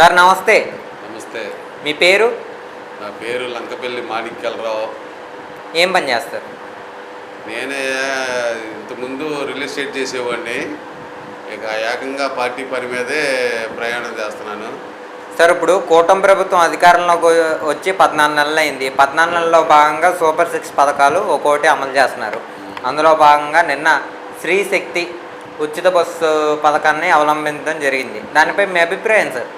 Sir నమస్తే. నమస్తే. మీ పేరు? నా పేరు లంకపల్లి మాణిక్యాలరావు. ఏం పని చేస్తారు? నేనే ఇంతకుముందు రియల్ ఎస్టేట్ చేసేవాడిని. ఇక ఏకంగా పార్టీ పని మీదే ప్రయాణం చేస్తున్నాను. సార్ ఇప్పుడు కూటమి ప్రభుత్వం అధికారంలోకి వచ్చి పద్నాలుగు నెలలు అయింది. పద్నాలుగు నెలల్లో భాగంగా సూపర్ సిక్స్ పథకాలు ఒక్కోటి అమలు చేస్తున్నారు. అందులో భాగంగా నిన్న స్త్రీ శక్తి ఉచిత బస్సు పథకాన్ని అవలంబించడం జరిగింది. దానిపై మీ అభిప్రాయం సార్?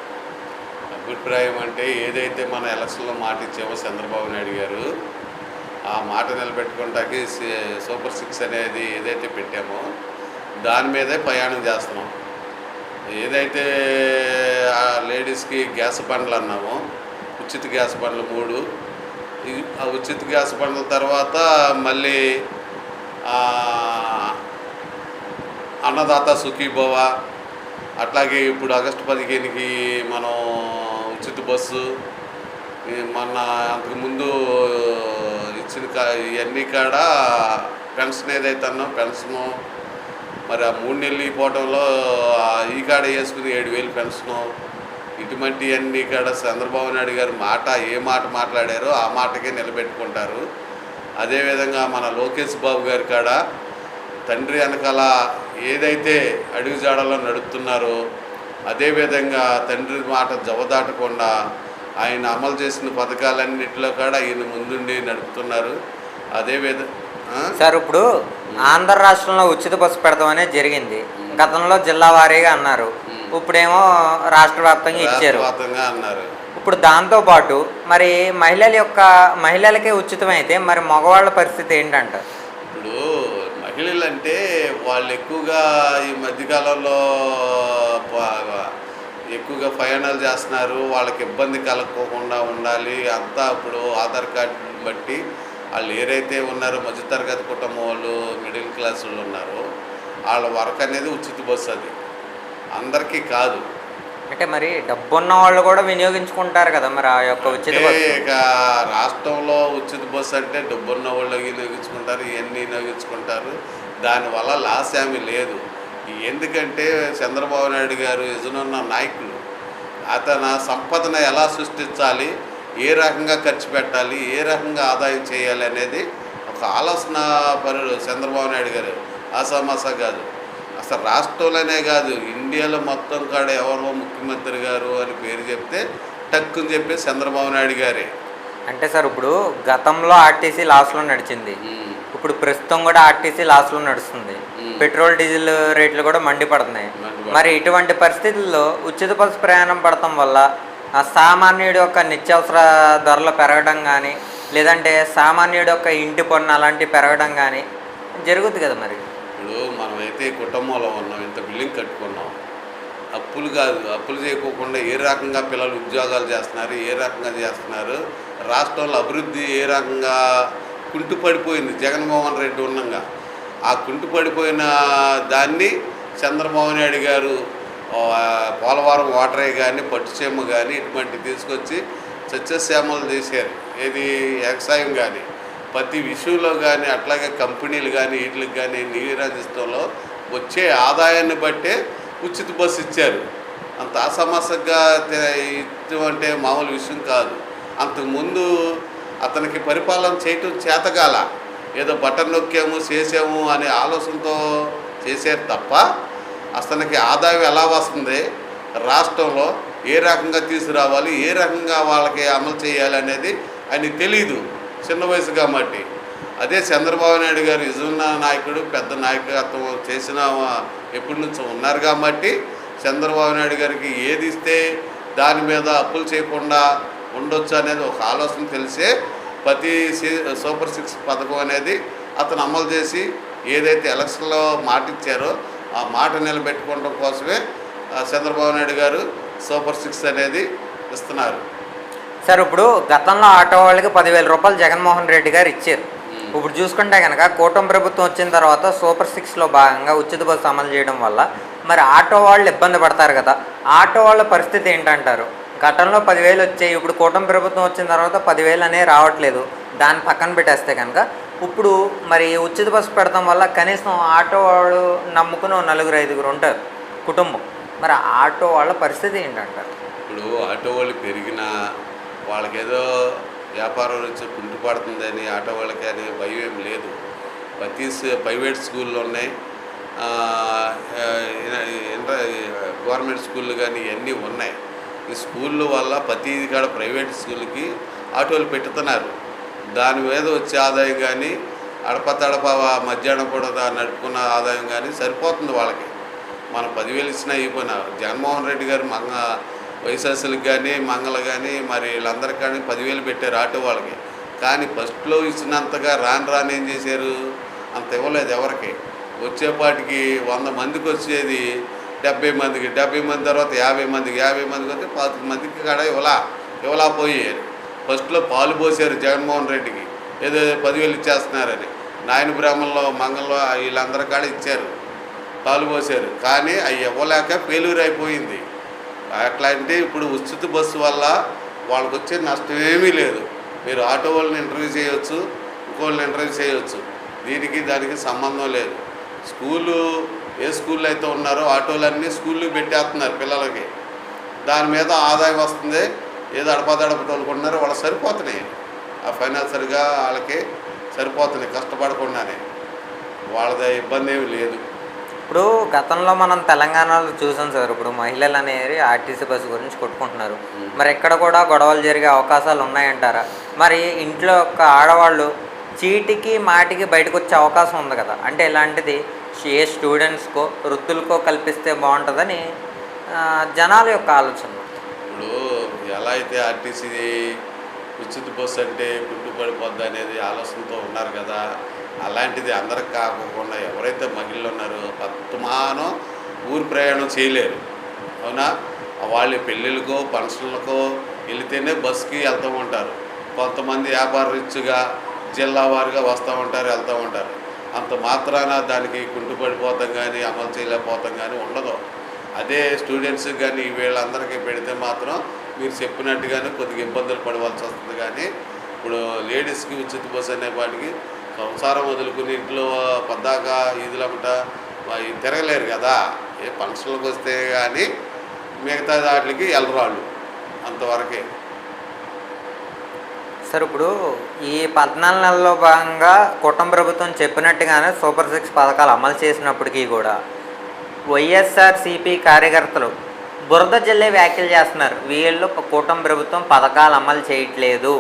అభిప్రాయం అంటే ఏదైతే మన ఎలక్షన్లో మాట ఇచ్చామో చంద్రబాబు నాయుడు గారు ఆ మాట నిలబెట్టుకోవడానికి సూపర్ సిక్స్ అనేది ఏదైతే పెట్టామో దాని మీదే ప్రయాణం చేస్తున్నాం. ఏదైతే ఆ లేడీస్కి గ్యాస్ బండ్లు అన్నామో ఉచిత గ్యాస్ బండ్లు మూడు ఆ ఉచిత గ్యాస్ బండ్ల తర్వాత మళ్ళీ అన్నదాత సుఖీభవ అట్లాగే ఇప్పుడు ఆగస్టు పదిహేనుకి మనం ఉచిత బస్సు మొన్న అంతకుముందు ఇచ్చిన కా ఇవన్నీ కాడ పెన్షన్ ఏదైతే అన్నా పెన్షను మరి ఆ మూడు నెలలు పోవటంలో ఈ కాడ వేసుకుని ఏడు వేలు పెన్షను ఇటువంటివన్నీ కాడ చంద్రబాబు నాయుడు గారు మాట ఏ మాట మాట్లాడారో ఆ మాటకే నిలబెట్టుకుంటారు. అదేవిధంగా మన లోకేష్ బాబు గారి కాడ తండ్రి వెనకాల ఏదైతే అడుగుజాడలో నడుపుతున్నారో అదేవిధంగా తండ్రి మాట జవదాటకుండా ఆయన అమలు చేసిన పథకాలన్నింటిలో కూడా ఈయన ముందుండి నడుపుతున్నారు. అదేవిధ? సార్ ఇప్పుడు ఆంధ్ర రాష్ట్రంలో ఉచిత బస్సు పెడతామనే జరిగింది. గతంలో జిల్లా వారీగా అన్నారు. ఇప్పుడేమో రాష్ట్ర వ్యాప్తంగా ఇచ్చారు. అన్నారు. ఇప్పుడు దాంతో పాటు మరి మహిళల యొక్క మహిళలకే ఉచితమైతే మరి మగవాళ్ళ పరిస్థితి ఏంటంట ఇప్పుడు మహిళలు అంటే వాళ్ళు ఎక్కువగా ఈ మధ్యకాలంలో ఎక్కువగా ప్రయాణాలు చేస్తున్నారు. వాళ్ళకి ఇబ్బంది కలగకోకుండా ఉండాలి. అంతా ఇప్పుడు ఆధార్ కార్డు బట్టి వాళ్ళు ఏదైతే ఉన్నారో మధ్యతరగతి కుటుంబం వాళ్ళు మిడిల్ క్లాస్ వాళ్ళు ఉన్నారో వాళ్ళ వర్క్ అనేది ఉచిత బస్సు అది. అందరికీ కాదు. అంటే మరి డబ్బున్న వాళ్ళు కూడా వినియోగించుకుంటారు కదా మరి ఆ యొక్క ఉచిత ఇక రాష్ట్రంలో ఉచిత బస్సు అంటే డబ్బున్న వాళ్ళు వినియోగించుకుంటారు ఇవన్నీ వినియోగించుకుంటారు. దానివల్ల లాస్ ఏమీ లేదు. ఎందుకంటే చంద్రబాబు నాయుడు గారు ఎదునున్న నాయకులు అతను సంపదను ఎలా సృష్టించాలి ఏ రకంగా ఖర్చు పెట్టాలి ఏ రకంగా ఆదాయం చేయాలి అనేది ఒక ఆలోచన పరుడు చంద్రబాబు నాయుడు గారు ఆసామాసా కాదు. అసలు రాష్ట్రంలోనే కాదు ఇండియాలో మొత్తం కాడ ఎవరో ముఖ్యమంత్రి గారు అని పేరు చెప్తే టక్కుని చెప్పేసి చంద్రబాబు నాయుడు గారే. అంటే సార్ ఇప్పుడు గతంలో ఆర్టీసీ లాస్లో నడిచింది. ఇప్పుడు ప్రస్తుతం కూడా ఆర్టీసీ లాస్లో నడుస్తుంది. పెట్రోల్ డీజిల్ రేట్లు కూడా మండిపడుతున్నాయి. మరి ఇటువంటి పరిస్థితుల్లో ఉచిత బస్సు ప్రయాణం పడటం వల్ల ఆ సామాన్యుడి యొక్క నిత్యావసర ధరలు పెరగడం కానీ లేదంటే సామాన్యుడి యొక్క ఇంటి పన్ను అలాంటివి పెరగడం కానీ జరుగుద్ది కదా మరి? ఇప్పుడు మనమైతే కుటుంబంలో ఉన్నాం ఇంత బిల్డింగ్ కట్టుకున్నాం. అప్పులు కాదు అప్పులు చేయకోకుండా ఏ రకంగా పిల్లలు ఉద్యోగాలు చేస్తున్నారు ఏ రకంగా చేస్తున్నారు రాష్ట్రంలో అభివృద్ధి ఏ రకంగా కుంటుపడిపోయింది జగన్మోహన్ రెడ్డి ఉన్నంగా. ఆ కుంటుపడిపోయిన దాన్ని చంద్రబాబు నాయుడు గారు పోలవరం వాటరే కానీ పట్టుసీమ కానీ ఇటువంటి తీసుకొచ్చి సత్యశ్యామలు చేశారు. ఏది వ్యవసాయం కానీ ప్రతి విషయంలో కానీ అట్లాగే కంపెనీలు కానీ వీటికి కానీ నీరు వచ్చే ఆదాయాన్ని బట్టే ఉచిత బస్సు ఇచ్చారు. అంత అసమస్యగా ఇటువంటి మామూలు విషయం కాదు. అంతకుముందు అతనికి పరిపాలన చేయటం చేతగాల. ఏదో బటన్ నొక్కాము చేసాము అనే ఆలోచనతో చేశారు తప్ప అతనికి ఆదాయం ఎలా వస్తుంది? రాష్ట్రంలో ఏ రకంగా తీసుకురావాలి? ఏ రకంగా వాళ్ళకి అమలు చేయాలి అనేది అని తెలియదు చిన్న వయసు కాబట్టి. అదే చంద్రబాబు నాయుడు గారు నిజమైన నాయకుడు పెద్ద నాయకత్వం చేసిన ఎప్పటి నుంచో ఉన్నారు కాబట్టి చంద్రబాబు నాయుడు గారికి ఏది ఇస్తే దాని మీద అప్పులు చేయకుండా ఉండొచ్చు అనేది ఒక ఆలోచన తెలిసే ప్రతి సూపర్ సిక్స్ పథకం అనేది అతను అమలు చేసి ఏదైతే ఎలక్షన్లో మాట ఇచ్చారో ఆ మాట నిలబెట్టుకోవడం కోసమే చంద్రబాబు నాయుడు గారు సూపర్ సిక్స్ అనేది ఇస్తున్నారు. సార్ ఇప్పుడు గతంలో ఆటో వాళ్ళకి పదివేల రూపాయలు జగన్మోహన్ రెడ్డి గారు ఇచ్చారు. ఇప్పుడు చూసుకుంటే కనుక కూటమి ప్రభుత్వం వచ్చిన తర్వాత సూపర్ సిక్స్లో భాగంగా ఉచిత బస్సు అమలు చేయడం వల్ల మరి ఆటో వాళ్ళు ఇబ్బంది పడతారు కదా. ఆటో వాళ్ళ పరిస్థితి ఏంటంటారు? గతంలో పదివేలు వచ్చాయి ఇప్పుడు కూటమి ప్రభుత్వం వచ్చిన తర్వాత పదివేలు అనేవి రావట్లేదు. దాన్ని పక్కన పెట్టేస్తే కనుక ఇప్పుడు మరి ఉచిత బస్సు పెడతాం వల్ల కనీసం ఆటో వాడు నమ్ముకుని నలుగురు ఐదుగురు ఉంటారు కుటుంబం. మరి ఆటో వాళ్ళ పరిస్థితి ఏంటంటారు? ఇప్పుడు ఆటో వాళ్ళు పెరిగినా వాళ్ళకేదో వ్యాపారం వచ్చి కుంటుపడుతుందని ఆటో వాళ్ళకి అని భయం ఏం లేదు. ప్రతి ప్రైవేట్ స్కూల్లో ఉన్నాయి గవర్నమెంట్ స్కూళ్ళు కానీ ఇవన్నీ ఉన్నాయి. ఈ స్కూళ్ళ వల్ల ప్రతి కాడ ప్రైవేట్ స్కూల్కి ఆటోలు పెట్టుతున్నారు. దాని మీద వచ్చే ఆదాయం కానీ అడప తడప మధ్యాహ్నం కూడా నడుపుకున్న ఆదాయం కానీ సరిపోతుంది వాళ్ళకి. మనం పదివేలు ఇచ్చినా అయిపోయినా. జగన్మోహన్ రెడ్డి గారు మంగ వైశాసులకు కానీ మంగళ కానీ మరి వీళ్ళందరికీ కానీ పదివేలు పెట్టారు ఆటో వాళ్ళకి. కానీ ఫస్ట్లో ఇచ్చినంతగా రాను రాను ఏం చేశారు? అంత ఇవ్వలేదు ఎవరికి. వచ్చేపాటికి వంద మందికి వచ్చేది డెబ్బై మందికి. డెబ్బై మంది తర్వాత యాభై మందికి. యాభై మందికి వస్తే పాతిక మందికి కాడ ఇవ్వలా. ఇవ్వలా పోయారు. ఫస్ట్లో పాలు పోసారు జగన్మోహన్ రెడ్డికి. ఏదో పదివేలు ఇచ్చేస్తున్నారని. నాయన బ్రాహ్మణంలో మంగళ వీళ్ళందరి కాడ ఇచ్చారు. పాలు పోసారు. కానీ అవి ఇవ్వలేక ఫెయిల్యూర్ అయిపోయింది. అట్లాంటి ఇప్పుడు ఉచిత బస్సు వల్ల వాళ్ళకి వచ్చే నష్టం ఏమీ లేదు. మీరు ఆటో వాళ్ళని ఇంటర్వ్యూ చేయొచ్చు ఇంకోళ్ళని ఇంటర్వ్యూ చేయవచ్చు దీనికి దానికి సంబంధం లేదు. స్కూలు ఏ స్కూల్లో అయితే ఉన్నారో ఆటోలన్నీ స్కూల్లో పెట్టేస్తున్నారు పిల్లలకి. దాని మీద ఆదాయం వస్తుంది. ఏదో అడపదడప తోలుకుంటున్నారో వాళ్ళు సరిపోతున్నాయి. ఆ ఫైనాన్సర్గా వాళ్ళకి సరిపోతున్నాయి కష్టపడకుండానే. వాళ్ళది ఇబ్బంది ఏమి లేదు. ఇప్పుడు గతంలో మనం తెలంగాణలో చూసాం సార్. ఇప్పుడు మహిళలు అనేది ఆర్టీసీ బస్సు గురించి కొట్టుకుంటున్నారు. మరి ఎక్కడ కూడా గొడవలు జరిగే అవకాశాలు ఉన్నాయంటారా? మరి ఇంట్లో యొక్క ఆడవాళ్ళు చీటికి మాటికి బయటకు వచ్చే అవకాశం ఉంది కదా. అంటే ఇలాంటిది ఏ స్టూడెంట్స్కో వృద్ధులకో కల్పిస్తే బాగుంటుందని జనాల యొక్క ఆలోచన. ఇప్పుడు ఎలా అయితే ఆర్టీసీ ఉచిత బస్సు అంటే గుడ్డుపడిపోద్ది అనేది ఆలోచనతో ఉన్నారు కదా. అలాంటిది అందరికి కాకుండా ఎవరైతే మహిళలు ఉన్నారో పత్తుమానం ఊరు ప్రయాణం చేయలేరు. అవునా? వాళ్ళ పెళ్ళిళ్ళకో ఫంక్షన్లకో వెళితేనే బస్కి వెళ్తూ ఉంటారు కొంతమంది వ్యాపార రిచ్గా జిల్లా వారిగా వస్తూ ఉంటారు వెళ్తూ ఉంటారు. అంత మాత్రాన దానికి కుంటుపడిపోతాం కానీ అమలు చేయలేకపోతాం కానీ ఉండదు. అదే స్టూడెంట్స్కి కానీ వీళ్ళందరికీ పెడితే మాత్రం మీరు చెప్పినట్టుగానే కొద్దిగా ఇబ్బందులు పడవలసి వస్తుంది. కానీ ఇప్పుడు లేడీస్కి ఉచిత బస్సు అనే వాటికి సంసారం వదులుకుని ఇంట్లో పద్దాక ఈదులమ్మట తిరగలేరు కదా. ఏ ఫంక్షన్లకు వస్తే కానీ మిగతా దాటికి వెళ్ళరాళ్ళు అంతవరకే. సార్ ఇప్పుడు ఈ పద్నాలుగు నెలల్లో భాగంగా కుటుంబ ప్రభుత్వం చెప్పినట్టుగానే సూపర్ సిక్స్ పథకాలు అమలు చేసినప్పటికీ కూడా వైఎస్ఆర్ సిపి కార్యకర్తలు బురద జల్లే వ్యాఖ్యలు చేస్తున్నారు. వీళ్ళు కుటుంబ ప్రభుత్వం పథకాలు అమలు చేయట్లేదు.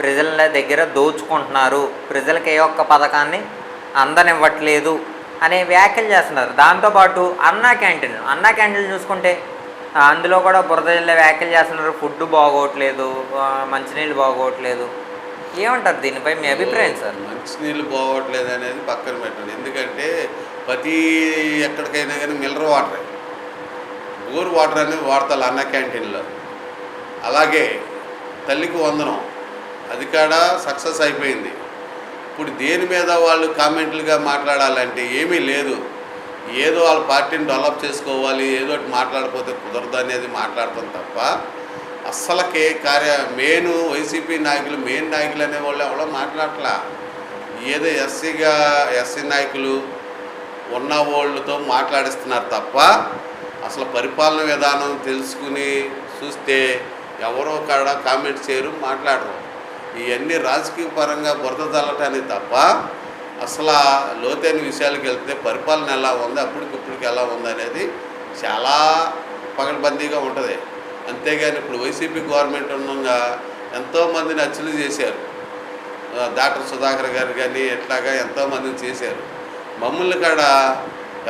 ప్రజల దగ్గర దోచుకుంటున్నారు. ప్రజలకు ఏ ఒక్క పథకాన్ని అందనివ్వట్లేదు అనే వ్యాఖ్యలు చేస్తున్నారు. దాంతోపాటు అన్నా క్యాంటీన్ అన్నా క్యాంటీన్ చూసుకుంటే అందులో కూడా బురద జిల్లా వ్యాఖ్యలు చేస్తున్నారు. ఫుడ్ బాగోట్లేదు మంచినీళ్ళు బాగోట్లేదు. ఏమంటారు దీనిపై మీ అభిప్రాయం సార్? మంచినీళ్ళు పోవట్లేదు అనేది పక్కన పెట్టండి. ఎందుకంటే ప్రతి ఎక్కడికైనా కానీ మినరల్ వాటర్. బోర్ వాటర్ అనేది వాడతారు అన్న క్యాంటీన్లో. అలాగే తల్లికి వందనం. అది కాడ సక్సెస్ అయిపోయింది. ఇప్పుడు దేని మీద వాళ్ళు కామెంట్లుగా మాట్లాడాలంటే ఏమీ లేదు. ఏదో వాళ్ళ పార్టీని డెవలప్ చేసుకోవాలి ఏదో ఒకటి మాట్లాడిపోతే కుదరదు అనేది మాట్లాడతాం తప్ప అస్సలకే కార్య మెయిన్ వైసీపీ నాయకులు మెయిన్ నాయకులు అనేవాళ్ళు ఎవరో మాట్లాడట్లా. ఏదో ఎస్సీగా ఎస్సీ నాయకులు ఉన్న వాళ్ళతో మాట్లాడిస్తున్నారు తప్ప అసలు పరిపాలన విధానం తెలుసుకుని చూస్తే ఎవరో కాడ కామెంట్ చేయరు మాట్లాడరు. ఇవన్నీ రాజకీయ పరంగా బురద తల్లటానికి తప్ప అసలు లోతైన విషయాలకు వెళ్తే పరిపాలన ఎలా ఉంది అప్పటికిప్పటికి ఎలా ఉంది అనేది చాలా పగడబందీగా ఉంటుంది. అంతేగాని ఇప్పుడు వైసీపీ గవర్నమెంట్ ఉండగా ఎంతోమందిని అచ్చులు చేశారు. డాక్టర్ సుధాకర్ గారు కానీ ఎట్లాగా ఎంతోమందిని చేశారు. మమ్మల్ని కాడ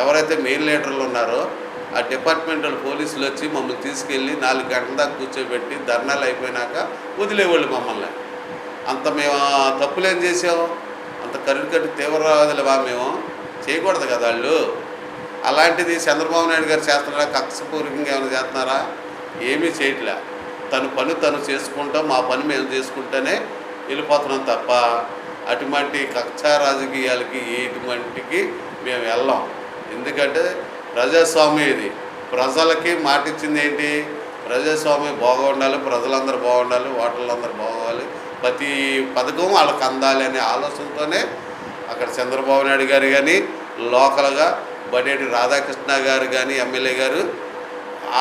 ఎవరైతే మెయిన్ లీడర్లు ఉన్నారో ఆ డిపార్ట్మెంటల్ పోలీసులు వచ్చి మమ్మల్ని తీసుకెళ్ళి నాలుగు గంటల దాకా కూర్చోబెట్టి ధర్నాలు అయిపోయినాక వదిలేవాళ్ళు మమ్మల్ని. అంత మేము తప్పులేం చేసాము అంత కరుడు తీవ్రవాదులవా మేము. చేయకూడదు కదా వాళ్ళు. అలాంటిది చంద్రబాబు నాయుడు గారు చేస్తున్నారా? కక్షపూర్వకంగా ఏమైనా చేస్తున్నారా? ఏమీ చేయట్లే. తన పని తను చేసుకుంటాం మా పని మేము చేసుకుంటేనే వెళ్ళిపోతున్నాం తప్ప అటువంటి కక్ష రాజకీయాలకి ఎటువంటికి మేము వెళ్ళాం. ఎందుకంటే ప్రజాస్వామ్యం ఇది. ప్రజలకి మాటిచ్చింది ఏంటి? ప్రజాస్వామ్యం బాగుండాలి ప్రజలందరూ బాగుండాలి ఓటర్లందరూ బాగుండాలి. ప్రతి పథకం వాళ్ళకి అందాలి అనే ఆలోచనతోనే అక్కడ చంద్రబాబు నాయుడు గారు కానీ లోకల్గా బడేటి రాధాకృష్ణ గారు కానీ ఎమ్మెల్యే గారు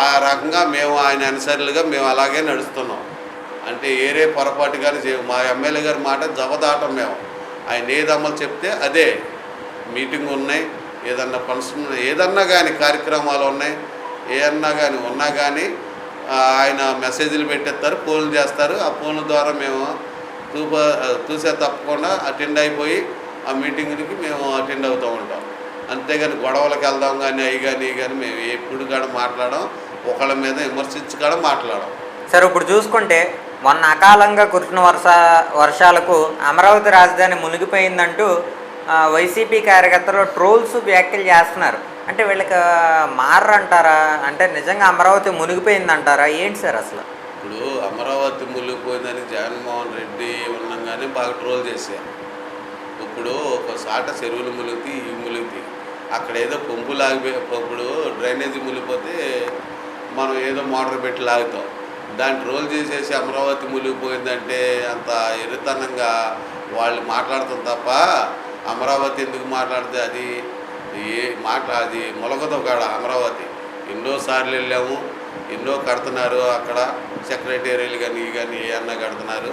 ఆ రకంగా మేము ఆయన అనుసరులుగా మేము అలాగే నడుస్తున్నాం. అంటే ఏరే పొరపాటు కానీ చేయము మా ఎమ్మెల్యే గారి మాట జవదాటం మేము. ఆయన ఏది అమలు చెప్తే అదే. మీటింగ్ ఉన్నాయి ఏదన్నా ఫంక్షన్ ఏదన్నా కానీ కార్యక్రమాలు ఉన్నాయి ఏదన్నా కానీ ఉన్నా కానీ ఆయన మెసేజ్లు పెట్టేస్తారు ఫోన్లు చేస్తారు. ఆ ఫోన్ల ద్వారా మేము తూప చూసే తప్పకుండా అటెండ్ అయిపోయి ఆ మీటింగ్కి మేము అటెండ్ అవుతూ ఉంటాం అంతేగాని గొడవలకు వెళ్దాం కానీ అవి కానీ కానీ మేము ఎప్పుడు కాడ మాట్లాడడం ఒకళ్ళ మీద విమర్శించి కాడ మాట్లాడడం సరే ఇప్పుడు చూసుకుంటే మొన్న అకాలంగా కురిసిన వర్ష వర్షాలకు అమరావతి రాజధాని మునిగిపోయిందంటూ వైసీపీ కార్యకర్తలు ట్రోల్స్ వ్యాఖ్యలు చేస్తున్నారు. అంటే వీళ్ళకి మారంటారా అంటే నిజంగా అమరావతి మునిగిపోయిందంటారా? ఏంటి సార్ అసలు? ఇప్పుడు అమరావతి మునిగిపోయిందని జగన్మోహన్ రెడ్డి ఉండగానే బాగా ట్రోల్ చేశారు. ఇప్పుడు ఒక సాట చెరువులు ములిగితే ఈ ములిగితే అక్కడ ఏదో పంపు లాగిపోయినప్పుడు డ్రైనేజీ మునిగిపోతే మనం ఏదో మోటార్ పెట్టి లాగుతాం. దాన్ని ట్రోల్ చేసేసి అమరావతి మునిగిపోయిందంటే అంత ఎరుతనంగా వాళ్ళు మాట్లాడతాం తప్ప అమరావతి ఎందుకు మాట్లాడితే అది ఏ మాట అది మొలకతో కాడ అమరావతి. ఎన్నోసార్లు వెళ్ళాము. ఎన్నో కడుతున్నారు అక్కడ సెక్రటేరియల్ కానీ ఇవి కానీ ఏమన్నా కడుతున్నారు.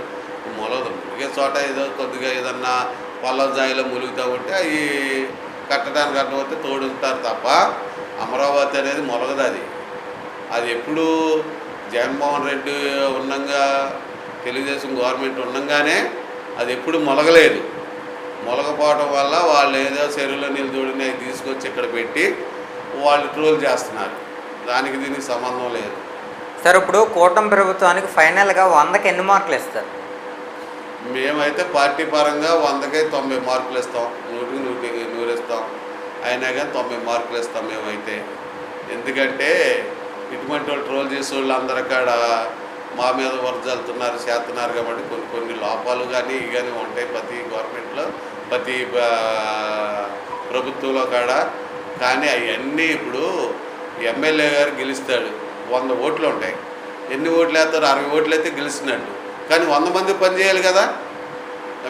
మొలదు మునిగే చోట ఏదో కొద్దిగా ఏదన్నా పొలం జాయిలో ములుగుతూ ఉంటే అవి కట్టడానికి అడ్డమైతే తోడుతారు తప్ప అమరావతి అనేది మొలగదు అది. అది ఎప్పుడు జగన్మోహన్ రెడ్డి ఉన్నంగా తెలుగుదేశం గవర్నమెంట్ ఉండగానే అది ఎప్పుడు మొలగలేదు. మొలకపోవడం వల్ల వాళ్ళు ఏదో చెరువులో నీళ్ళు తోడిని తీసుకొచ్చి ఇక్కడ పెట్టి వాళ్ళు ట్రోల్ చేస్తున్నారు. దానికి దీనికి సంబంధం లేదు. సార్ ఇప్పుడు కూటమి ప్రభుత్వానికి ఫైనల్గా వందకి ఎన్ని మార్కులు ఇస్తారు మేమైతే పార్టీ పరంగా వందకే తొంభై మార్కులు ఇస్తాం నూటికి నూటికి నూరు ఇస్తాం అయినా కానీ తొంభై మార్కులు ఇస్తాం మేమైతే. ఎందుకంటే ఇటువంటి వాళ్ళు ట్రోల్ చేసే వాళ్ళు అందరి కాడ మా మీద వరజల్తున్నారు చేస్తున్నారు కాబట్టి కొన్ని కొన్ని లోపాలు కానీ ఇవి కానీ ఉంటాయి ప్రతి గవర్నమెంట్లో ప్రతి ప్రభుత్వంలో కాడ. కానీ అవన్నీ ఇప్పుడు ఎమ్మెల్యే గారు గెలుస్తాడు. వంద ఓట్లు ఉంటాయి. ఎన్ని ఓట్లు వేస్తారు అరవై ఓట్లు అయితే గెలిచినట్టు కానీ వంద మంది పని చేయాలి కదా?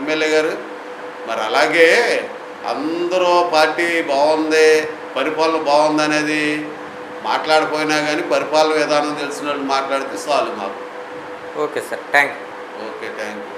ఎమ్మెల్యే గారు. మరి అలాగే అందరూ పార్టీ బాగుంది పరిపాలన బాగుంది అనేది మాట్లాడిపోయినా కానీ పరిపాలన విధానం తెలిసిన వాళ్ళు మాట్లాడితే చాలు మాకు. Okay sir thank you okay thank you